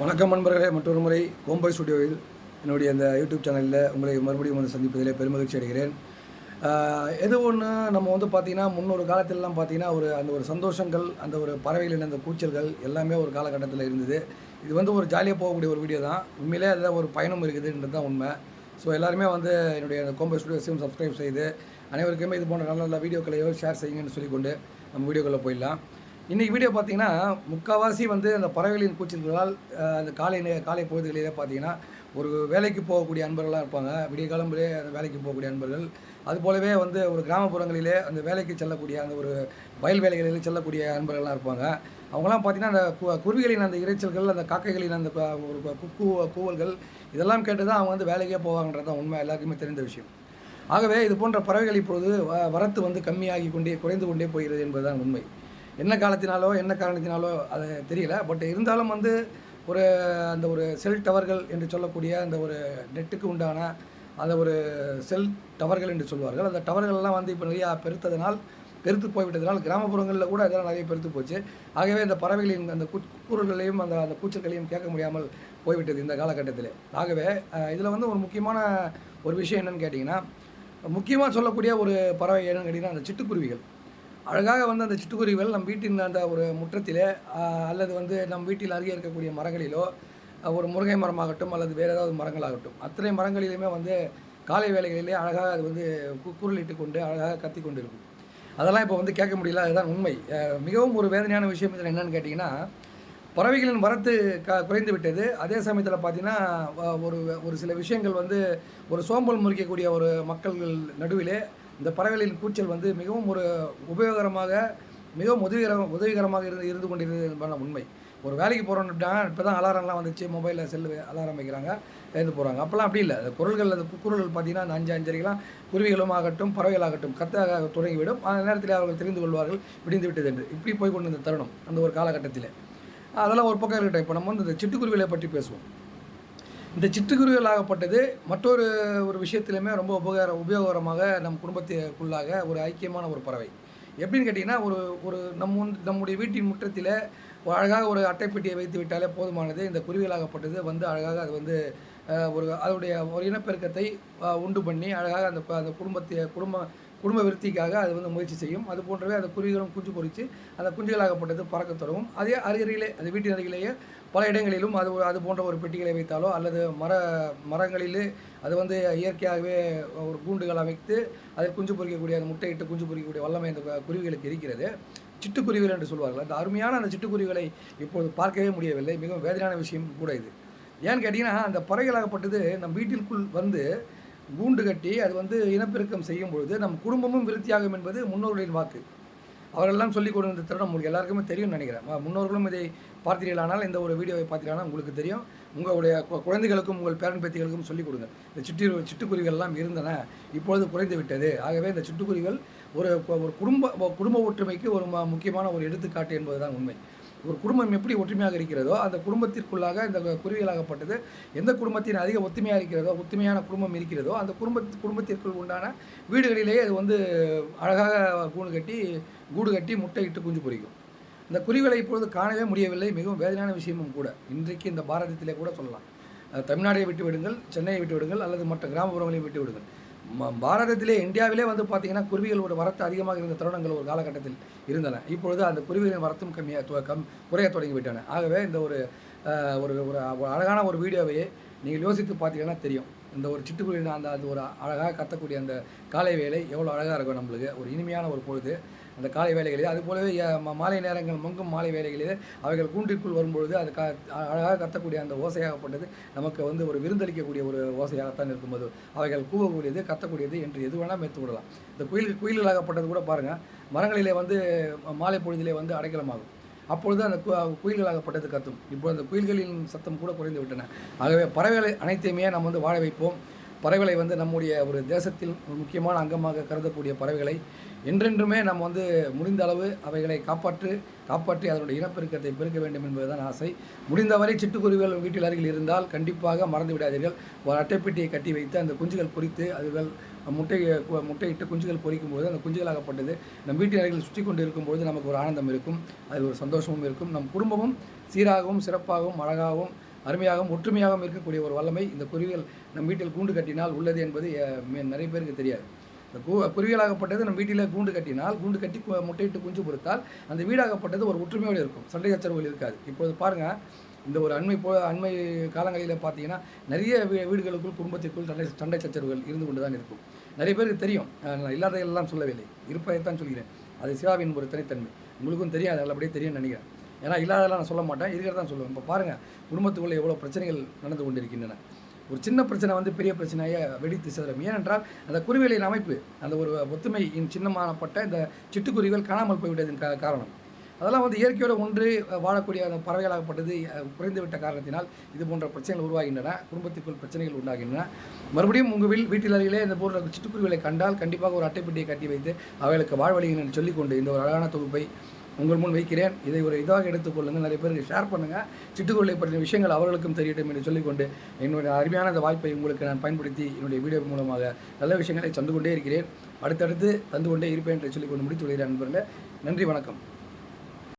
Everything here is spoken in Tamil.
வணக்கம் நண்பர்களே மற்றொரு முறை கோம்பை ஸ்டுடியோவில் என்னுடைய அந்த யூடியூப் சேனலில் உங்களை மறுபடியும் வந்து சந்திப்பதிலே பெருமகிழ்ச்சி அடைகிறேன். எது ஒன்று நம்ம வந்து பார்த்திங்கன்னா முன்னொரு காலத்திலலாம் பார்த்திங்கன்னா ஒரு அந்த ஒரு சந்தோஷங்கள் அந்த ஒரு பறவைகளின் அந்த கூச்சல்கள் எல்லாமே ஒரு காலகட்டத்தில் இருந்தது. இது வந்து ஒரு ஜாலியாக போகக்கூடிய ஒரு வீடியோ தான். உண்மையிலே அதில் ஒரு பயணம் இருக்குதுன்றது தான் உண்மை. ஸோ எல்லாருமே வந்து என்னுடைய அந்த கோம்பை ஸ்டுடியோஸையும் சப்ஸ்கிரைப் செய்து அனைவருக்குமே இது போன்ற நல்ல நல்ல வீடியோக்களையோ ஷேர் செய்யுங்கன்னு சொல்லிக்கொண்டு நம்ம வீடியோக்களில் போயிடலாம். இன்றைக்கி வீடியோ பார்த்தீங்கன்னா முக்கால்வாசி வந்து அந்த பறவைகளின் கூச்சல்களால் அந்த காலை நே காலை பொழுதுகளிலே பார்த்தீங்கன்னா ஒரு வேலைக்கு போகக்கூடிய அன்பர்களாக இருப்பாங்க. விடிய காலம்புலே அந்த வேலைக்கு போகக்கூடிய அன்பர்கள். அது போலவே வந்து ஒரு கிராமப்புறங்களிலே அந்த வேலைக்கு செல்லக்கூடிய அந்த ஒரு வயல் வேலைகளிலே செல்லக்கூடிய அன்பர்கள்லாம் இருப்பாங்க. அவங்களாம் பார்த்தீங்கன்னா அந்த கு- குருவிகளின் அந்த இரைச்சல்கள் அந்த காக்கைகளின் அந்த ஒரு குக்கு கூவல்கள் இதெல்லாம் கேட்டு தான் அவங்க வந்து வேலைக்கே போவாங்கன்றது தான் உண்மை எல்லாருக்குமே தெரிந்த விஷயம். ஆகவே இது போன்ற பறவைகள் இப்பொழுது வ- வரத்து வந்து கம்மியாகி கொண்டே குறைந்து கொண்டே போகிறது என்பதுதான் உண்மை. என்ன காலத்தினாலோ என்ன காரணத்தினாலோ அது தெரியல. பட் இருந்தாலும் வந்து ஒரு அந்த ஒரு செல் டவர்கள் என்று சொல்லக்கூடிய அந்த ஒரு நெட்டுக்கு உண்டான அந்த ஒரு செல் டவர்கள் என்று சொல்வார்கள். அந்த டவர்கள்லாம் வந்து இப்போ நிறையா பெருத்ததனால் பெருத்து போய்விட்டதனால் கிராமப்புறங்களில் கூட இதெல்லாம் நிறைய பெருத்து போச்சு. ஆகவே அந்த பறவைகளின் அந்த குரல்களையும் அந்த அந்த கூச்சல்களையும் கேட்க முடியாமல் போய்விட்டது இந்த காலகட்டத்தில். ஆகவே இதில் வந்து ஒரு முக்கியமான ஒரு விஷயம் என்னன்னு கேட்டிங்கன்னா முக்கியமாக சொல்லக்கூடிய ஒரு பறவை என்னென்னு கேட்டிங்கன்னா அந்த சிட்டுக்குருவிகள். அழகாக வந்து அந்த சிட்டுக்குருவிகள் நம் வீட்டின் அந்த ஒரு முற்றத்திலே அல்லது வந்து நம் வீட்டில் அருகே இருக்கக்கூடிய மரங்களிலோ ஒரு முருங்கை மரமாகட்டும் அல்லது வேறு ஏதாவது மரங்களாகட்டும் அத்தனை மரங்களிலுமே வந்து காலை வேலைகளிலே அழகாக அது வந்து கு- குரலிட்டு கொண்டு அழகாக கத்தி கொண்டு இருக்கும் அதெல்லாம் இப்போ வந்து கேட்க முடியல அதுதான் உண்மை. மிகவும் ஒரு வேதனையான விஷயம் இதில் என்னென்னு கேட்டிங்கன்னா பறவைகளின் வரத்து க குறைந்து விட்டது. அதே சமயத்தில் பார்த்தீங்கன்னா ஒரு ஒரு சில விஷயங்கள் வந்து ஒரு சோம்பல் முறிக்கக்கூடிய ஒரு மக்கள்கள் நடுவிலே இந்த பறவைகளின் கூச்சல் வந்து மிகவும் ஒரு உபயோகரமாக மிகவும் உதவிகர உதவிகரமாக இருந்து இருந்து கொண்டிருந்தது என்பதான உண்மை. ஒரு வேலைக்கு போகிறோம்னா இப்போ தான் அலாரம்லாம் வந்துச்சு மொபைலில் செல்லு அலாரம் வைக்கிறாங்க எழுந்து போகிறாங்க அப்போல்லாம் அப்படி இல்லை. அந்த குரல்கள் அந்த குரல்கள் பார்த்தீங்கன்னா அந்த அஞ்சு அஞ்சரைக்கெல்லாம் குருவிகளும் ஆகட்டும் பறவைகளாகட்டும் கத்தாக தொடங்கிவிடும். அந்த நேரத்தில் அவர்கள் தெரிந்து கொள்வார்கள் விடிந்து விட்டது என்று. இப்படி போய் கொண்டு இந்த தருணம் அந்த ஒரு காலகட்டத்தில். அதெல்லாம் ஒரு பக்கம் இருக்கட்டும். இப்போ நம்ம வந்து இந்த சிட்டுக்குருவிகளை பற்றி பேசுவோம். இந்த சிட்டுக்குருவிகள் ஆகப்பட்டது மற்றொரு ஒரு விஷயத்திலுமே ரொம்ப உபகார உபயோகரமாக நம் குடும்பத்துக்குள்ளாக ஒரு ஐக்கியமான ஒரு பறவை. எப்படின்னு கேட்டிங்கன்னா ஒரு ஒரு நம் நம்முடைய வீட்டின் முற்றத்தில் அழகாக ஒரு அட்டைப்பெட்டியை வைத்து விட்டாலே போதுமானது. இந்த குருவிகளாகப்பட்டது வந்து அழகாக அது வந்து ஒரு அதனுடைய ஒரு இனப்பெருக்கத்தை உண்டு பண்ணி அழகாக அந்த அந்த குடும்பத்தை குடும்ப குடும்ப விருத்திக்காக அது வந்து முயற்சி செய்யும். அது போன்றவே அந்த குருவிகளும் குஞ்சு பொறித்து அந்த குஞ்சுகளாகப்பட்டது பறக்க தொடங்கும். அதே அருகிலே அந்த வீட்டின் அருகிலேயே பல இடங்களிலும் அது அது போன்ற ஒரு பெட்டிகளை வைத்தாலோ அல்லது மர மரங்களிலே அது வந்து இயற்கையாகவே ஒரு கூண்டுகள் அமைத்து அதில் குஞ்சு பொறிக்கக்கூடிய அந்த முட்டையிட்டு குஞ்சு பொறிக்கக்கூடிய வல்லமை அந்த குருவிகளுக்கு இருக்கிறது. சிட்டுக்குருவிகள் என்று சொல்வார்கள். அந்த அருமையான அந்த சிட்டுக்குருவிகளை இப்போது பார்க்கவே முடியவில்லை. மிகவும் வேதனையான விஷயம் கூட இது. ஏன்னு கேட்டிங்கன்னா அந்த பறவைகளாகப்பட்டது நம் வீட்டிற்குள் வந்து கூண்டு கட்டி அது வந்து இனப்பெருக்கம் செய்யும் பொழுது நம் குடும்பமும் விருத்தியாகும் என்பது முன்னோர்களின் வாக்கு. அவர்களெல்லாம் சொல்லிக் கொடுத்த தருணம் உங்களுக்கு எல்லாருக்குமே தெரியும்னு நினைக்கிறேன். முன்னோர்களும் இதை பார்த்தீர்களானால் இந்த ஒரு வீடியோவை பார்த்தீங்கன்னா உங்களுக்கு தெரியும். உங்களுடைய கு- குழந்தைகளுக்கும் உங்கள் பேரன் பேத்திகளுக்கும் சொல்லிக் கொடுங்க. இந்த சிட்டு சிட்டுக்குருவிகள் எல்லாம் இருந்தன இப்பொழுது குறைந்து விட்டது. ஆகவே இந்த சிட்டுக்குருவிகள் ஒரு ஒரு குடும்ப குடும்ப ஒற்றுமைக்கு ஒரு முக்கியமான ஒரு எடுத்துக்காட்டு என்பதுதான் உண்மை. ஒரு குடும்பம் எப்படி ஒற்றுமையாக இருக்கிறதோ அந்த குடும்பத்திற்குள்ளாக இந்த குருவிகளாகப்பட்டது எந்த குடும்பத்தின் அதிக ஒத்துமையாக இருக்கிறதோ ஒத்துமையான குடும்பம் இருக்கிறதோ அந்த குடும்ப குடும்பத்திற்குள் உண்டான வீடுகளிலேயே அது வந்து அழகாக கூடு கட்டி கூடு கட்டி முட்டையிட்டு குஞ்சு பொரிக்கும். இந்த குருவிகளை இப்பொழுது காணவே முடியவில்லை மிகவும் வேதனையான விஷயமும் கூட. இன்றைக்கு இந்த பாரதத்திலே கூட சொல்லலாம். அஹ் தமிழ்நாடை விட்டு விடுங்கள் சென்னையை விட்டு விடுங்கள் அல்லது மற்ற கிராமப்புறங்களையும் விட்டு விடுங்கள். பாரதத்திலே இந்தியாவிலே வந்து பார்த்தீங்கன்னா குருவிகளோட வரத்து அதிகமாக இருந்த தருணங்கள் ஒரு காலகட்டத்தில் இருந்தன. இப்பொழுது அந்த குருவிகளின் வரத்தும் கம்மியாக கம் குறைய தொடங்கிவிட்டன. ஆகவே இந்த ஒரு ஒரு ஒரு ஒரு அழகான ஒரு வீடியோவையே நீங்கள் யோசித்து பார்த்தீங்கன்னா தெரியும். இந்த ஒரு சிட்டுக்குருவின் அந்த அது ஒரு அழகாக கத்தக்கூடிய அந்த காலை வேலை எவ்வளோ அழகாக இருக்கும் நம்மளுக்கு. ஒரு இனிமையான ஒரு பொழுது. அந்த காலை வேலைகளில் அது போலவே மாலை நேரங்கள் மங்கும் மாலை வேலைகளிலே அவைகள் கூண்டிற்குள் வரும்பொழுது அது க அழகாக கத்தக்கூடிய அந்த ஓசையாகப்பட்டது. நமக்கு வந்து ஒரு விருந்தளிக்கக்கூடிய ஒரு ஓசையாகத்தான் இருக்கும்போது அவைகள் கூவக்கூடியது கத்தக்கூடியது என்று எது வேணால் மேற்று விடலாம் இந்த குயில் குயில்களாகப்பட்டது கூட பாருங்கள் மரங்களிலே வந்து மாலை பொழுதிலே வந்து அடைக்கலமாகும். அப்பொழுது அந்த கு- குயில்களாகப்பட்டது கத்தும். இப்போது அந்த குயில்களின் சத்தம் கூட குறைந்து விட்டன. ஆகவே பறவைகளை அனைத்தையுமே நம்ம வந்து வாழ வைப்போம். பறவைகளை வந்து நம்முடைய ஒரு தேசத்தில் ஒரு முக்கியமான அங்கமாக கருதக்கூடிய பறவைகளை என்றென்றுமே நம்ம வந்து முடிந்த அளவு அவைகளை காப்பாற்று காப்பாற்றி அதனுடைய இனப்பெருக்கத்தை பெருக்க வேண்டும் என்பதுதான் ஆசை. முடிந்தவரை சிட்டுக்குருவிகள் வீட்டில் அருகில் இருந்தால் கண்டிப்பாக மறந்து விடாதீர்கள். ஒரு அட்டைப்பெட்டியை கட்டி வைத்து அந்த குஞ்சுகள் பொறித்து அதுகள் முட்டை முட்டையிட்டு குஞ்சுகள் பொறிக்கும் போது அந்த குஞ்சுகளாகப்பட்டது. நம் வீட்டின் அருகில் சுற்றி கொண்டு இருக்கும்பொழுது நமக்கு ஒரு ஆனந்தம் இருக்கும். அதில் ஒரு சந்தோஷமும் இருக்கும். நம் குடும்பமும் சீராகவும் சிறப்பாகவும் அழகாகவும் அருமையாகவும் ஒற்றுமையாகவும் இருக்கக்கூடிய ஒரு வல்லமை இந்த குருவிகள் நம் வீட்டில் கூண்டு கட்டினால் உள்ளது என்பது நிறைய பேருக்கு தெரியாது. இந்த கூ குருவியலாகப்பட்டது நம்ம வீட்டில் கூண்டு கட்டினால் கூண்டு கட்டி முட்டையிட்டு குஞ்சு பொறுத்தால் அந்த வீடாகப்பட்டது ஒரு ஒற்றுமையோடு இருக்கும். சண்டை சச்சரவுகள் இருக்காது. இப்போது பாருங்கள் இந்த ஒரு அண்மை போ அண்மை காலங்களில் பார்த்தீங்கன்னா நிறைய வீ வீடுகளுக்குள் குடும்பத்திற்குள் சண்டை சண்டை சச்சரவுகள் இருந்து கொண்டு தான் இருக்கும். நிறைய பேருக்கு தெரியும். அஹ் இல்லாததெல்லாம் சொல்லவில்லை. இருப்பதைத்தான் சொல்கிறேன். அது சிவாவின் ஒரு தனித்தன்மை. உங்களுக்கும் தெரியும் அது நல்லபடியே தெரியும்னு நினைக்கிறேன். ஏன்னா இல்லாததெல்லாம் நான் சொல்ல மாட்டேன். இருக்கிறதான் தான் சொல்லுவேன். இப்போ பாருங்கள் குடும்பத்துக்குள்ளே எவ்வளோ பிரச்சனைகள் நடந்து கொண்டிருக்கின்றன. ஒரு சின்ன பிரச்சனை வந்து பெரிய பிரச்சனையை வெடித்து சிதறும். ஏனென்றால் அந்த குருவிகளின் அமைப்பு அந்த ஒரு ஒத்துமையின் சின்னமானப்பட்ட இந்த சிட்டுக்குருவிகள் காணாமல் போய்விட்டதின் கா காரணம். அதெல்லாம் வந்து இயற்கையோடு ஒன்று வாழக்கூடிய அந்த பறவைகளாகப்பட்டது குறைந்துவிட்ட காரணத்தினால் இது போன்ற பிரச்சனைகள் உருவாகின்றன குடும்பத்திற்குள் பிரச்சனைகள் உண்டாகின்றன. மறுபடியும் உங்கள் வீல் வீட்டில் அருகிலே இந்த போன்ற சிட்டுக்குருவிகளை கண்டால் கண்டிப்பாக ஒரு அட்டைப்பெட்டியை கட்டி வைத்து அவைகளுக்கு வாழ்வழிகள் என்று சொல்லிக்கொண்டு இந்த ஒரு அழகான தொகுப்பை உங்கள் முன் வைக்கிறேன். இதை ஒரு இதாக எடுத்துக்கொள்ளுங்கள் நிறைய பேருக்கு ஷேர் பண்ணுங்கள் சிட்டுக்குருளை பற்றிய விஷயங்கள் அவர்களுக்கும் தெரியட்டும் என்று சொல்லிக்கொண்டு என்னுடைய அருமையான அந்த வாய்ப்பை உங்களுக்கு நான் பயன்படுத்தி என்னுடைய வீடியோ மூலமாக நல்ல விஷயங்களை தந்து கொண்டே இருக்கிறேன். அடுத்தடுத்து தந்து கொண்டே இருப்பேன் என்று சொல்லிக்கொண்டு முடித்து விடுகிறேன் நண்பர்களே நன்றி வணக்கம்.